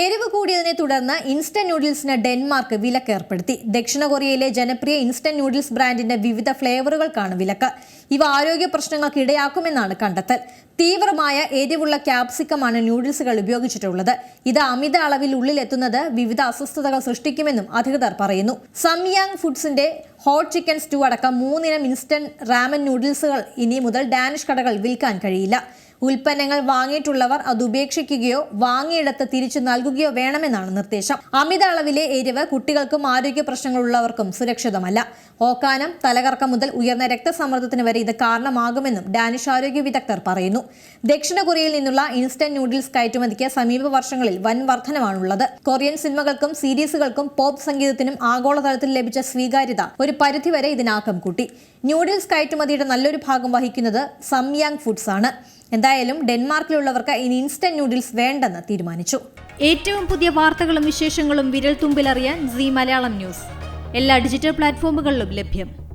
എരിവ് കൂടിയതിനെ തുടർന്ന് instant നൂഡിൽസിന് Denmark വിലക്ക് ഏർപ്പെടുത്തി. ദക്ഷിണ കൊറിയയിലെ ജനപ്രിയ ഇൻസ്റ്റന്റ് നൂഡിൽസ് ബ്രാൻഡിന്റെ വിവിധ ഫ്ലേവറുകൾക്കാണ് വിലക്ക്. ഇവ ആരോഗ്യ പ്രശ്നങ്ങൾക്ക് ഇടയാക്കുമെന്നാണ് കണ്ടെത്തൽ. തീവ്രമായ എരിവുള്ള ക്യാപ്സിക്കമാണ് നൂഡിൽസുകൾ ഉപയോഗിച്ചിട്ടുള്ളത്. ഇത് അമിത അളവിൽ ഉള്ളിലെത്തുന്നത് വിവിധ അസ്വസ്ഥതകൾ സൃഷ്ടിക്കുമെന്നും അധികൃതർ പറയുന്നു. സംയാങ് ഫുഡ്സിന്റെ ഹോട്ട് ചിക്കൻ സ്റ്റൂ അടക്കം മൂന്നിനം ഇൻസ്റ്റന്റ് റാമൻ നൂഡിൽസുകൾ ഇനി മുതൽ ഡാനിഷ് കടകൾ വിൽക്കാൻ കഴിയില്ല. ഉൽപ്പന്നങ്ങൾ വാങ്ങിയിട്ടുള്ളവർ അത് ഉപേക്ഷിക്കുകയോ വാങ്ങിയിടത്ത് തിരിച്ചു നൽകുകയോ വേണമെന്നാണ് നിർദ്ദേശം. അമിത അളവിലെ എരിവ് കുട്ടികൾക്കും ആരോഗ്യ പ്രശ്നങ്ങളുള്ളവർക്കും സുരക്ഷിതമല്ല. ഓക്കാനം തലകറക്കം മുതൽ ഉയർന്ന രക്തസമ്മർദ്ദത്തിന് വരെ ഇത് കാരണമാകുമെന്നും ഡാനിഷ് ആരോഗ്യ വിദഗ്ധർ പറയുന്നു. ദക്ഷിണ കൊറിയയിൽ നിന്നുള്ള ഇൻസ്റ്റന്റ് നൂഡിൽസ് കയറ്റുമതിക്ക് സമീപ വർഷങ്ങളിൽ വൻ വർധനമാണുള്ളത് കൊറിയൻ സിനിമകൾക്കും സീരീസുകൾക്കും പോപ്പ് സംഗീതത്തിനും ആഗോളതലത്തിൽ ലഭിച്ച സ്വീകാര്യത ഒരു പരിധിവരെ ഇതിനാക്കം കൂട്ടി. ന്യൂഡിൽസ് കയറ്റുമതിയുടെ നല്ലൊരു ഭാഗം വഹിക്കുന്നത് സംയാങ് ഫുഡ്സ് ആണ്. എന്തായാലും ഡെൻമാർക്കിലുള്ളവർക്ക് ഇനി ഇൻസ്റ്റന്റ് നൂഡിൽസ് വേണ്ടെന്ന് തീരുമാനിച്ചു. ഏറ്റവും പുതിയ വാർത്തകളും വിശേഷങ്ങളും വിരൽ തുമ്പിലറിയാൻ സി മലയാളം ന്യൂസ്. എല്ലാ ഡിജിറ്റൽ പ്ലാറ്റ്ഫോമുകളിലും ലഭ്യം.